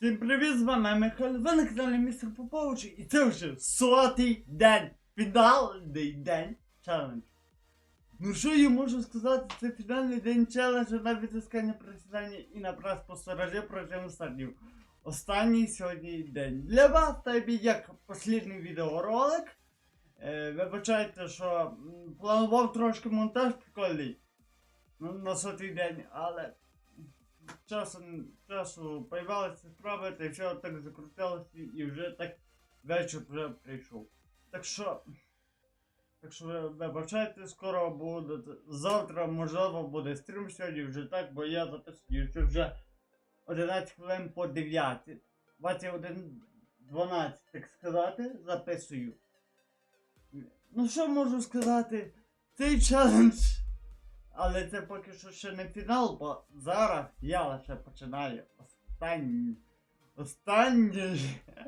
Всім привіт, з вами Михайло, ви на каналі Містер Попович, і це вже сотий день, фінальний день челендж. Ну що я можу сказати, це фінальний день челенджу на відтискання присідання і на прес посторожі протягом стадів. Останній сьогодні день. Для вас тобі як послідний відеоролик. Е, вибачайте, що планував трошки монтаж прикольний ну, на сотий день, але часом часу появилися справи, та все так закрутилося і вже так вечір вже прийшов. Так що. Так що вибачайте, скоро буде. Завтра, можливо, буде стрім сьогодні вже так, бо я записую, що вже 11 хвилин по 9. 21.12, так сказати, записую. Ну що можу сказати? Цей челендж. Але це поки що ще не фінал, бо зараз я лише починаю останній. Останній.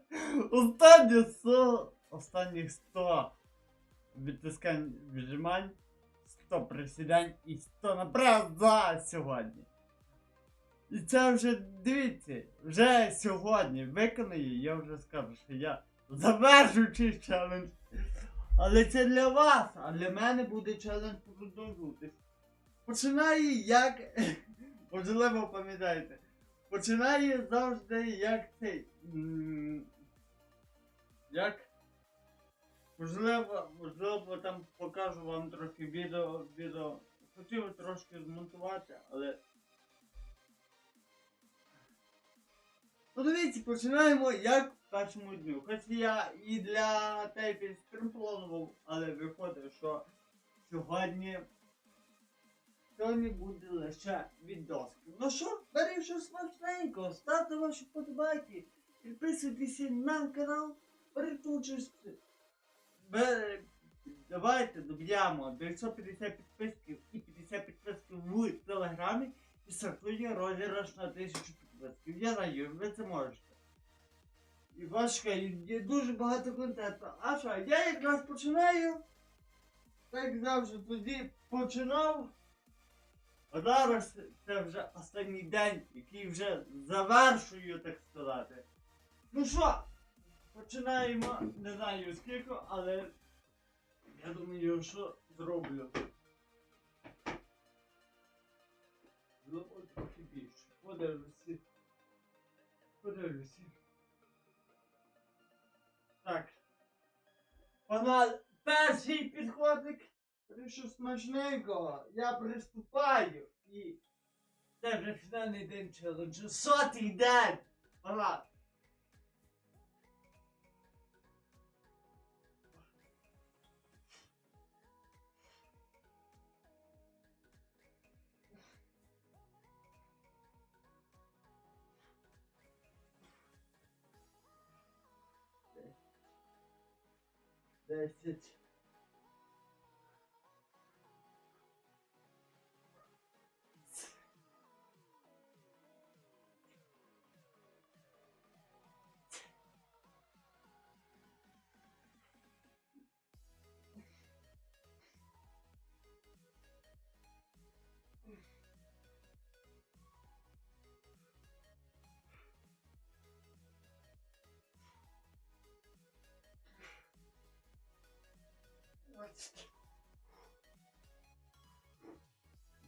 Останні 100. Останніх 100 відтискань віджимань, 100 присідань і 100 напряг за сьогодні. І це вже дивіться, вже сьогодні виконаю, я вже скажу, що я завершу цей челендж. Але це для вас, а для мене буде челендж продовжуватись. Починаю як. Можливо, пам'ятаєте. Починаю завжди як цей. Як. Можливо, можливо, там покажу вам трохи відео. відео. Хотів трошки змонтувати, але. Ну дивіться, починаємо як в першому дню. Хоч я і для тейпів стрім планував, але виходить, що сьогодні. Сьогодні буде лише відоски. Ну що, беріть щось смачненько, ставте ваші подобайки, підписуйтесь на канал, беріть участь. Бе- Давайте доб'ємо 950 підписків і 50 підписків в телеграмі і стартує розіграш на 1000 підписків. Я знаю, ви це можете. І важка, є дуже багато контенту. А що, я якраз починаю. Так завжди тоді починав. Зараз це вже останній день, який вже завершую, так сказати. Ну що, починаємо, не знаю скільки, але я думаю, що зроблю. Зроблю трохи більше. Подивлюся. Подивлюся. Так. Погнали. Перший підходник. Що смачненького, я приступаю і це вже фінальний день челенджу. Сотий день! Пора. Десять. Двадцать.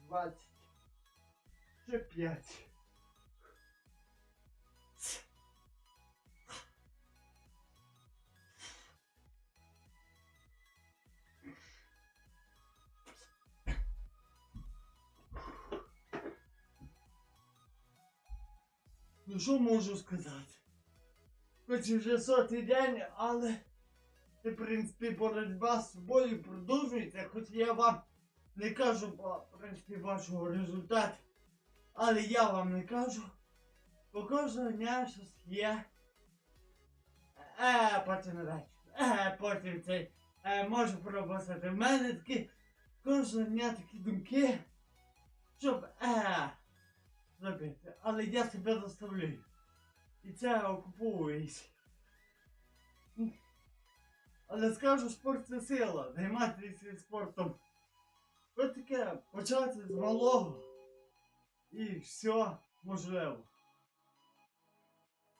Двадцать. Ще п'ять. Ну що можу сказати? Хоч і вже сотий день, але в принципі, боротьба з собою продовжується, хоч я вам не кажу, в принципі, вашого результату. Але я вам не кажу. Бо кожного дня щось є. Е, потім речі. Е, потім цей. Е, можу прописати. В мене такі кожного дня такі думки. Щоб е зробити. Але я себе заставляю. І це окуповується. Але скажу, спорт це сила. Займатися спортом. Ось таке почати з малого. І все можливо.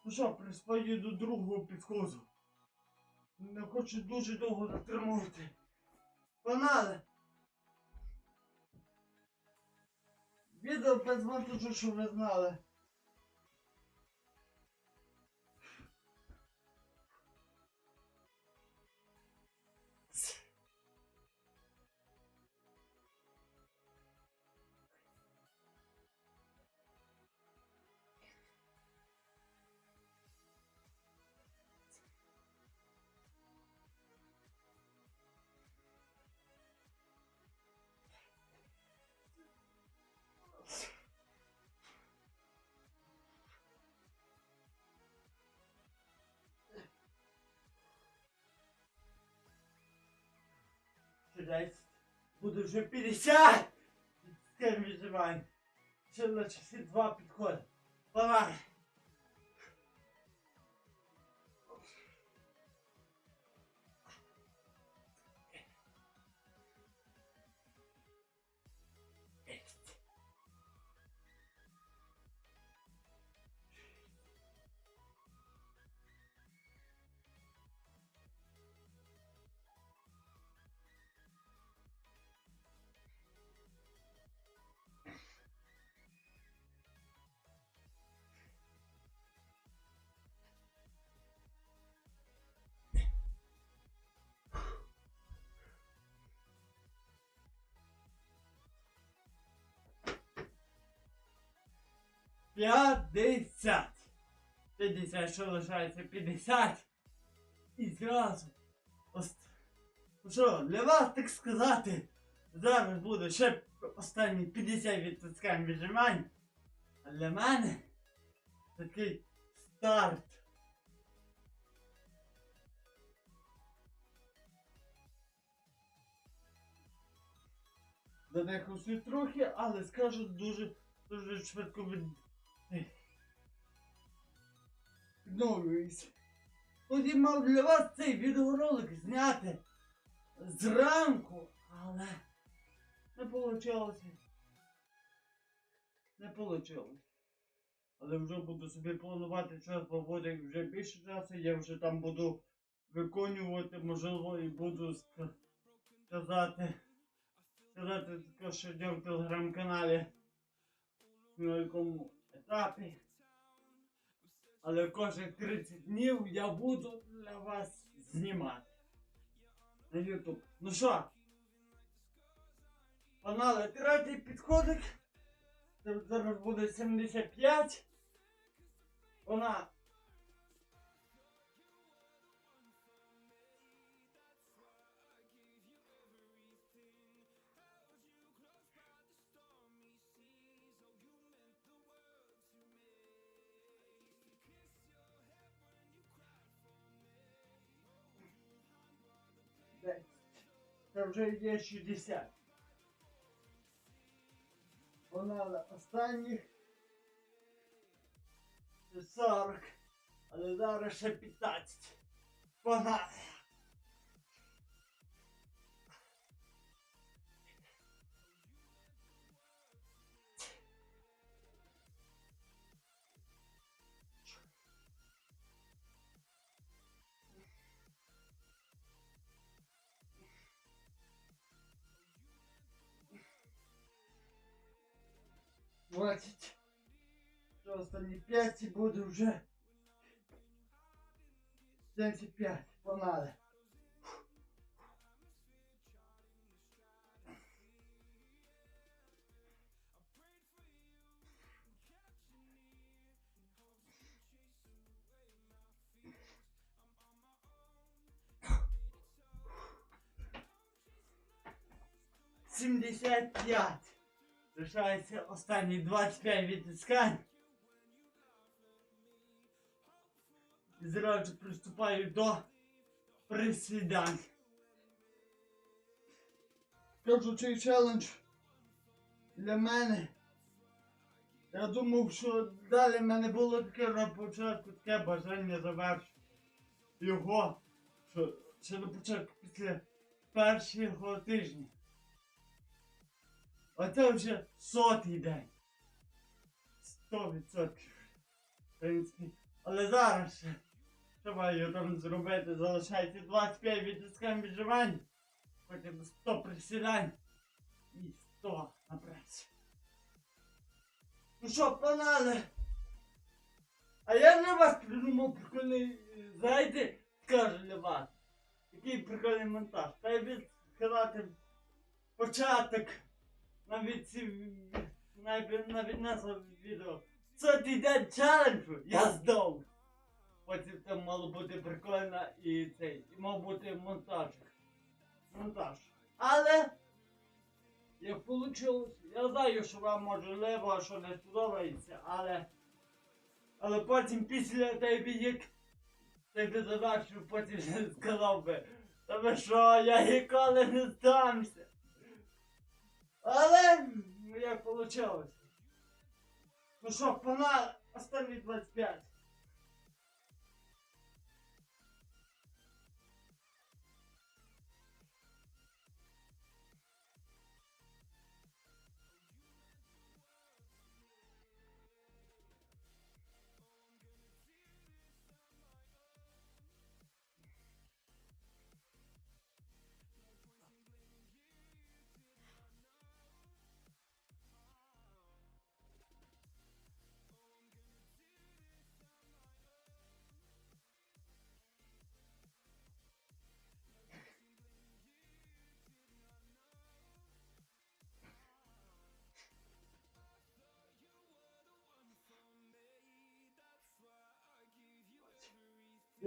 Ну що, пристаю до другого підходу. Не хочу дуже довго затримувати. Погнали! Відео без монтажу, щоб ви знали. Десь буде вже 50! З ким. Ще на часи два підходи. Погнали! П'ятдесят. П'ятдесят, що лишається? П'ятдесят. І зразу. Ост... Ну що, для вас так сказати, зараз буде ще останні 50 відтискань віджимань. А для мене такий старт. Задихався трохи, але скажу дуже, дуже швидко від... відновлююсь. От мав для вас цей відеоролик зняти зранку, але не вийшло. Не вийшло. Але вже буду собі планувати час, буде вже більше часу, я вже там буду виконувати, можливо, і буду сказати, сказати що я в телеграм-каналі, на якому етапі. Але кожних 30 днів я буду для вас знімати. На Ютуб. Ну що? Погнали, третій підходик. Зараз буде 75. Вона. Це вже є 60. Вона останніх це 40, але зараз ще 15. Погнали! Двадцять. Що останні 5 і буде вже 75. Погнали. Сімдесят п'ять. Залишається останні 25 відтискань. І зразу приступаю до присідань. Кажу, цей челендж для мене. Я думав, що далі в мене було таке на початку таке бажання завершити його. Що ще на початку після першого тижня. А це вже сотий день. Сто відсотків. В принципі. Але зараз ще, що маю там зробити? Залишається 25 відтискань відживань, потім 100 присідань і 100 на пресі. Ну що, панали? А я для вас придумав прикольний, знаєте, скажу для вас. Який прикольний монтаж. Та й від сказати початок навіть ці навіть, навіть назва відео. Сотий день челенджу я здав. Потім там мало бути прикольно і цей, і мав бути монтаж. Монтаж. Але як вийшло, я знаю, що вам можливо, що не сподобається, але. Але потім після тебе як ти би задачу потім сказав би, та ви що, я ніколи не здамся. Але ну, як вийшло. Ну що, пана, останні 25.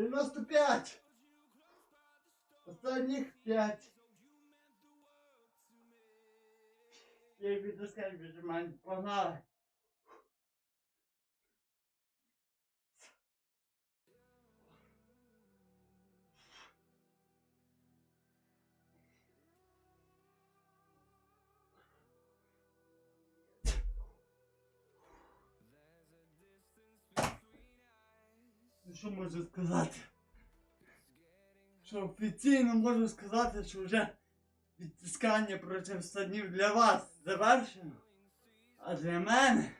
Дев'яносто п'ять. Останніх п'ять. Я відтискаю віджимань. Погнали. Що можу сказати? Що офіційно можу сказати, що вже відтискання протягом 100 днів для вас завершено. А для мене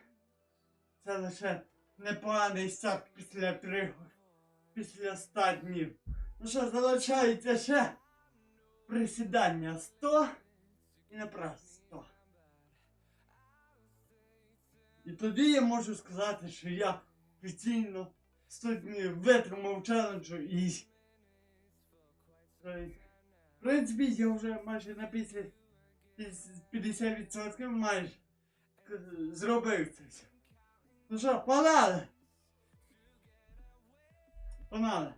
це лише непоганий старт після трьох, після 100 днів. Ну що, залишається ще присідання 100 і напрас 100. І тоді я можу сказати, що я офіційно 100 днів витримав челенджу і. Е, В принципі, я вже майже на 50, 50% майже к- зробив це. Ну що, погнали! Погнали!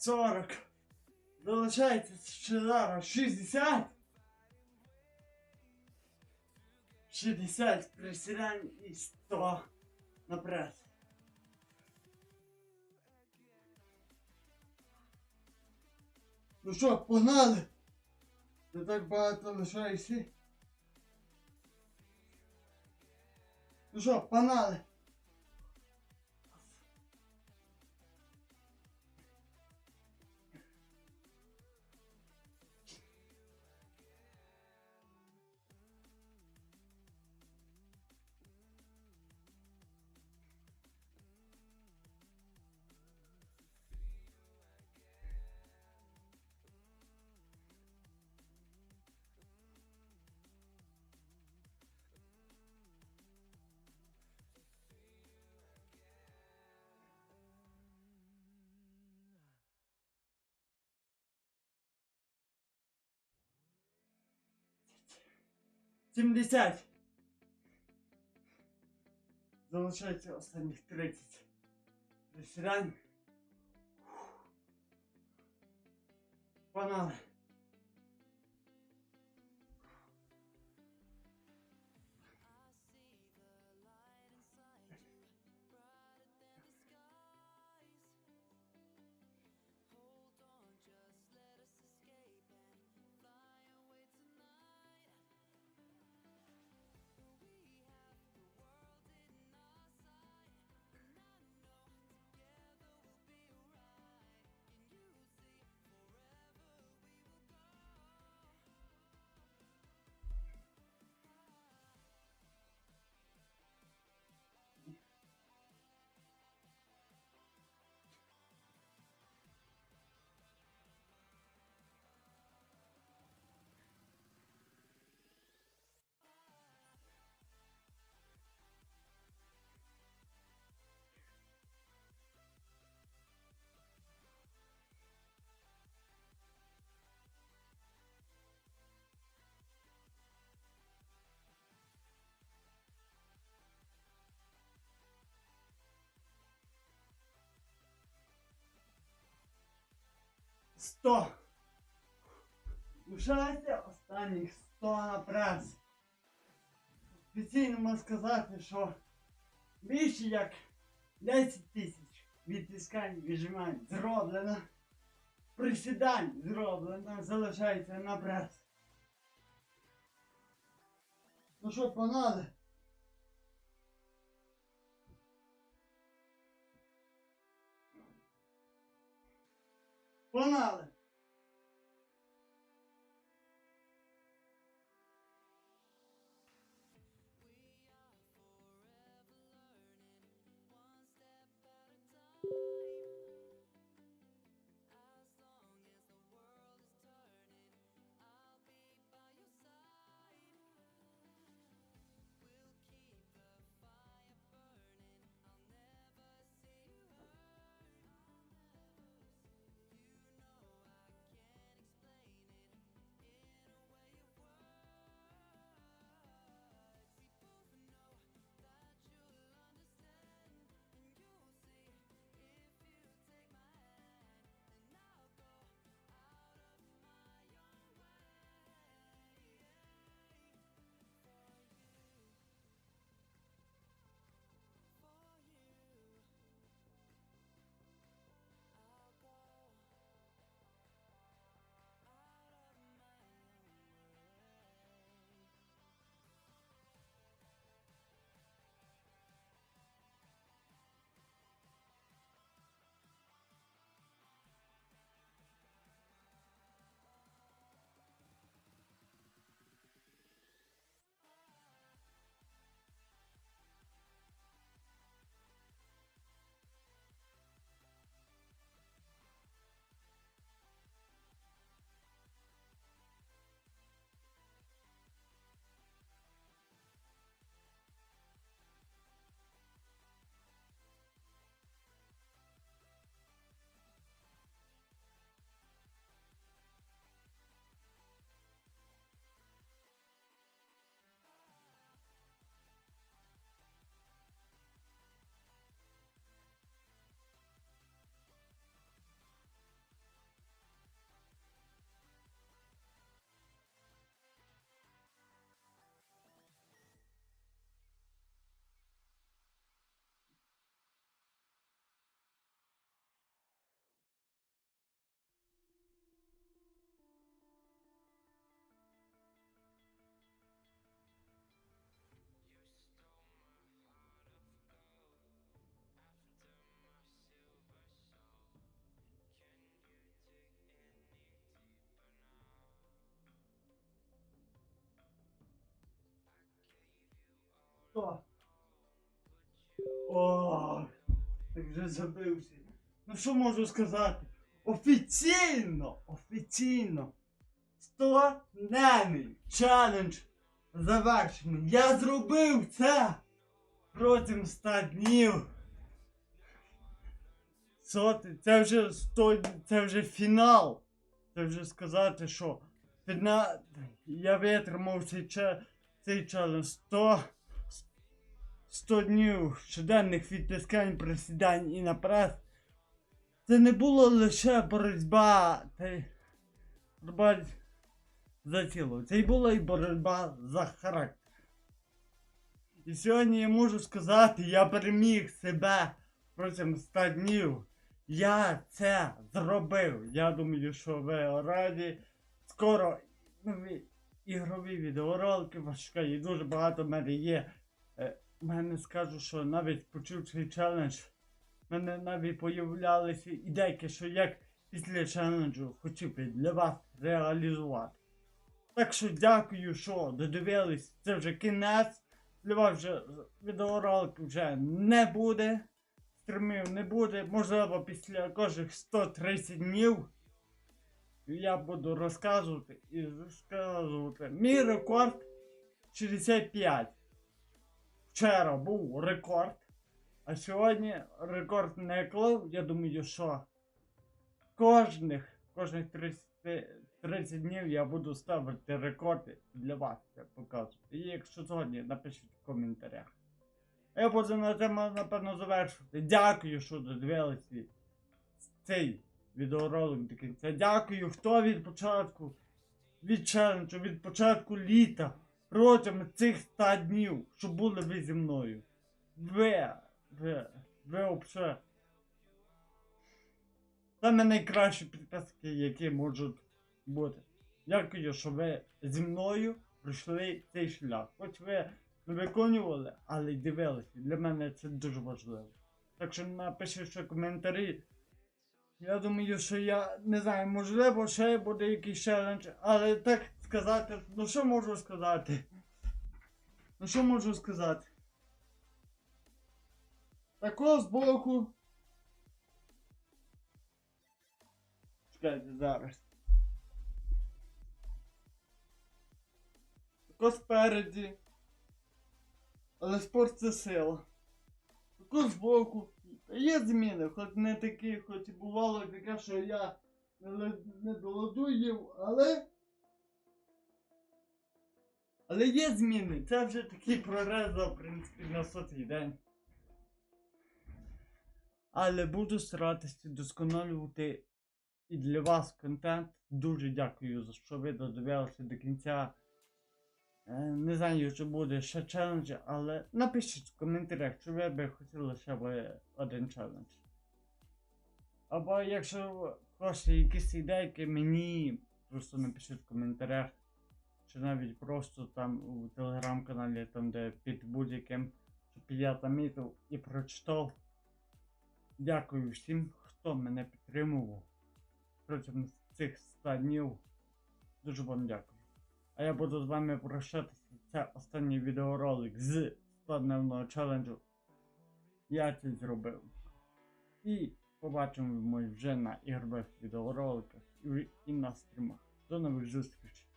Сорок. Залишається ще зараз 60. 60 присідань і 100 на прес. Ну що, погнали? Не так багато лишається. Ну що, погнали? Şimdi sen. Залучайте остальных третить. До свидания. Бананы. 100. Лишається останніх 100 на прес. Офіційно можна сказати, що більше як 10 тисяч відтискань віджимань зроблено. Присідань зроблено, залишається на прес. Ну що, погнали? Погнали! О. О, так вже забився. Ну що можу сказати? Офіційно, офіційно. 100 дневний челендж завершений. Я зробив це протягом 100 днів. Соти, це вже 100, це вже фінал. Це вже сказати, що фіна... я витримав цей цей челендж 100, 100 днів щоденних відтискань, присідань і напрес. Це не було лише боротьба та боротьба за тіло. Це й була і боротьба за характер. І сьогодні я можу сказати, я переміг себе протягом 100 днів. Я це зробив. Я думаю, що ви раді. Скоро нові ігрові відеоролики важка і дуже багато в мене є. В мене скажу, що навіть почув цей челендж. В мене навіть появлялися ідейки, що як після челенджу хотів би для вас реалізувати. Так що дякую, що додивились. Це вже кінець. Для вас вже відеоролик вже не буде. Стримів не буде. Можливо, після кожних 130 днів я буду розказувати і розказувати. Мій рекорд 65. Вчора був рекорд. А сьогодні рекорд не клав. Я думаю, що кожних, кожних 30, 30 днів я буду ставити рекорди для вас це показувати. І якщо згодні, напишіть в коментарях. Я буду на тему, напевно, завершувати. Дякую, що додивились від- цей відеоролик до кінця. Дякую, хто від початку, від челенджу, від початку літа, протягом цих 100 днів, що були ви зі мною. Ви, ви, ви взагалі. Саме найкращі підписки, які можуть бути. Дякую, що ви зі мною пройшли цей шлях. Хоч ви не виконували, але й дивилися. Для мене це дуже важливо. Так що напишіть ще коментарі. Я думаю, що я не знаю, можливо, ще буде якийсь челендж, але так сказати, ну що можу сказати? Ну що можу сказати? Тако збоку. Чекайте зараз. Тако спереді. Але спорт це сила. Тако збоку. Є зміни, хоч не такі, хоч і бувало таке, що я не, не доладуїв, але. Але є зміни. Це вже такий прорез, в принципі, на сотий день. Але буду старатися досконалювати і для вас контент. Дуже дякую за що ви додивилися до кінця. Е, Не знаю, чи буде ще челендж, але напишіть в коментарях, чи ви би хотіли ще би один челендж. Або якщо хочете якісь ідейки, мені просто напишіть в коментарях, чи навіть просто там у телеграм-каналі, там де під будь-яким, щоб я і прочитав. Дякую всім, хто мене підтримував протягом цих 100 днів. Дуже вам дякую. А я буду з вами прощатися. Це останній відеоролик з 100-дневного челенджу. Я це зробив. І побачимо вже на ігрових відеороликах і на стрімах. До нових зустрічей.